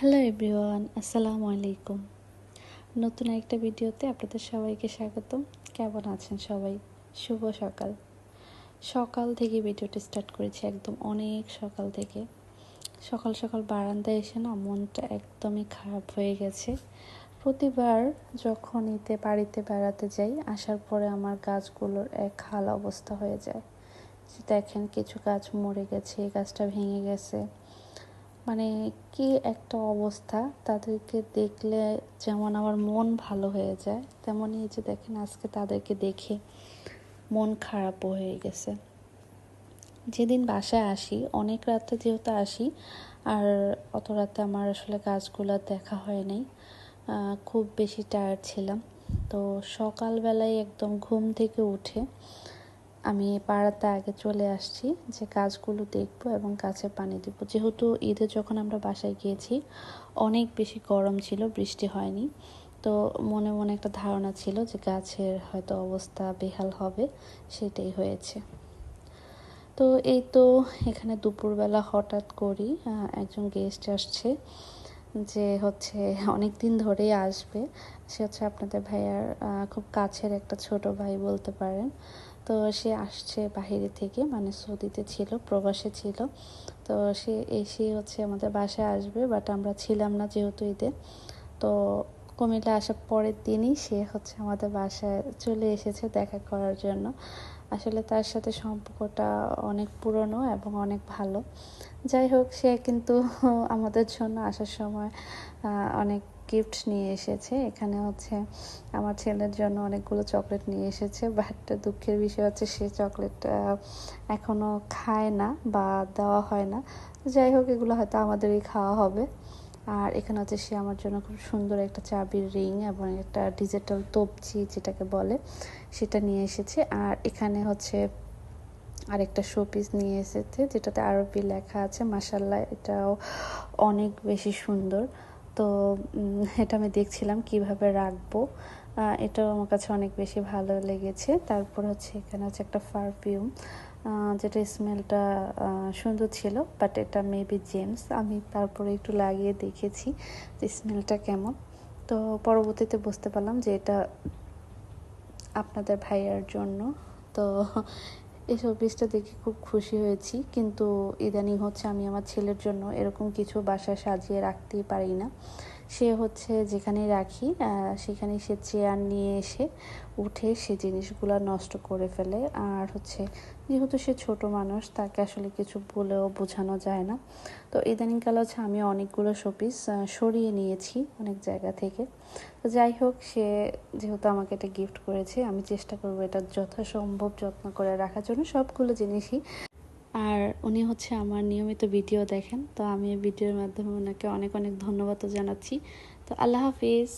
Hello everyone, আসসালামু আলাইকুম। নতুন একটা ভিডিওতে আপনাদের সবাইকে স্বাগতম। কেমন আছেন সবাই? শুভ সকাল। সকাল থেকে ভিডিওটি স্টার্ট করেছি একদম অনেক সকাল থেকে। সকাল সকাল বারান্দায় এসে না মনটা একদমই খারাপ হয়ে গেছে। প্রতিবার যখন ঈদে বাড়িতে বেড়াতে যাই, আসার পরে আমার গাছগুলোর এক হাল অবস্থা হয়ে যায়। দেখেন কিছু গাছ মরে গেছে গাছটা ভেঙে গেছে। মানে কি একটা অবস্থা? তাদেরকে দেখলে যেমন আমার মন ভালো হয়ে যায়, তেমনই যে দেখেন আজকে তাদেরকে দেখে মন খারাপও হয়ে গেছে। যেদিন বাসায় আসি, অনেক রাতে যেহেতু আসি, আর অত রাতে আমার আসলে গাছগুলো দেখা হয় নাই খুব বেশি টায়ার্ড ছিলাম। তো সকালবেলায় একদম ঘুম থেকে উঠে আমি পাড়াতে আগে চলে আসছি যে গাছগুলো দেখব এবং গাছে পানি দেবো। যেহেতু ঈদে যখন আমরা বাসায় গিয়েছি, অনেক বেশি গরম ছিল, বৃষ্টি হয়নি। তো মনে মনে একটা ধারণা ছিল যে গাছের হয়তো অবস্থা বেহাল হবে, সেটাই হয়েছে। তো এই তো এখানে দুপুরবেলা হঠাৎ করি একজন গেস্ট আসছে। যে হচ্ছে অনেক দিন ধরেই আসবে, সে হচ্ছে আপনাদের ভাইয়ার খুব কাছের একটা ছোট ভাই বলতে পারেন। তো সে আসছে বাহিরে থেকে মানে সৌদিতে ছিল, প্রবাসে ছিল। তো সে এসে হচ্ছে আমাদের বাসায় আসবে বাট আমরা ছিলাম না যেহেতু ঈদে। তো কুমিল্লা আসার পরের দিনই সে হচ্ছে আমাদের বাসায় চলে এসেছে দেখা করার জন্য। আসলে তার সাথে সম্পর্কটা অনেক পুরনো এবং অনেক ভালো। যাই হোক, সে কিন্তু আমাদের জন্য আসার সময় অনেক গিফট নিয়ে এসেছে। এখানে হচ্ছে আমার ছেলের জন্য অনেকগুলো চকলেট নিয়ে এসেছে। বাট দুঃখের বিষয় হচ্ছে সে চকলেট এখনও খায় না বা দেওয়া হয় না। যাই হোক, এগুলো হয়তো আমাদেরই খাওয়া হবে। আর এখানে হচ্ছে সে আমার জন্য খুব সুন্দর একটা চাবির রিং এবং একটা ডিজিটাল তবজি যেটাকে বলে, সেটা নিয়ে এসেছে। আর এখানে হচ্ছে আরেকটা শো পিস নিয়ে এসেছে, যেটাতে আরবি লেখা আছে। মাসাল্লাহ এটাও অনেক বেশি সুন্দর। তো এটা আমি দেখছিলাম কীভাবে রাখব। এটাও আমার কাছে অনেক বেশি ভালো লেগেছে। তারপর হচ্ছে এখানে হচ্ছে একটা পারফিউম যেটা স্মেলটা সুন্দর ছিল বাট এটা মেবি জেমস আমি তারপরে একটু লাগিয়ে দেখেছি যে স্মেলটা কেমন। তো পরবর্তীতে বুঝতে পারলাম যে এটা আপনাদের ভাইয়ার জন্য। তো এই শোপিসটা দেখে খুব খুশি হয়েছি। কিন্তু ইদানিং হচ্ছে আমি আমার ছেলের জন্য এরকম কিছু বাসায় সাজিয়ে রাখতেই পারি না। সে হচ্ছে যেখানে রাখি সেখানে সে চেয়ার নিয়ে এসে উঠে সে জিনিসগুলো নষ্ট করে ফেলে। আর হচ্ছে যেহেতু সে ছোট মানুষ, তাকে আসলে কিছু বলেও বোঝানো যায় না। তো ইদানিংকাল হচ্ছে আমি অনেকগুলো শোপিস সরিয়ে নিয়েছি অনেক জায়গা থেকে। তো যাই হোক, সে যেহেতু আমাকে এটা গিফট করেছে, আমি চেষ্টা করব এটা যথাসম্ভব যত্ন করে রাখার জন্য। সবগুলো জিনিসই আর উনি হচ্ছে আমার নিয়মিত ভিডিও দেখেন, তো আমি ভিডিওর মাধ্যমে ওনাকে অনেক অনেক ধন্যবাদ জানাচ্ছি। তো আল্লাহ হাফিজ।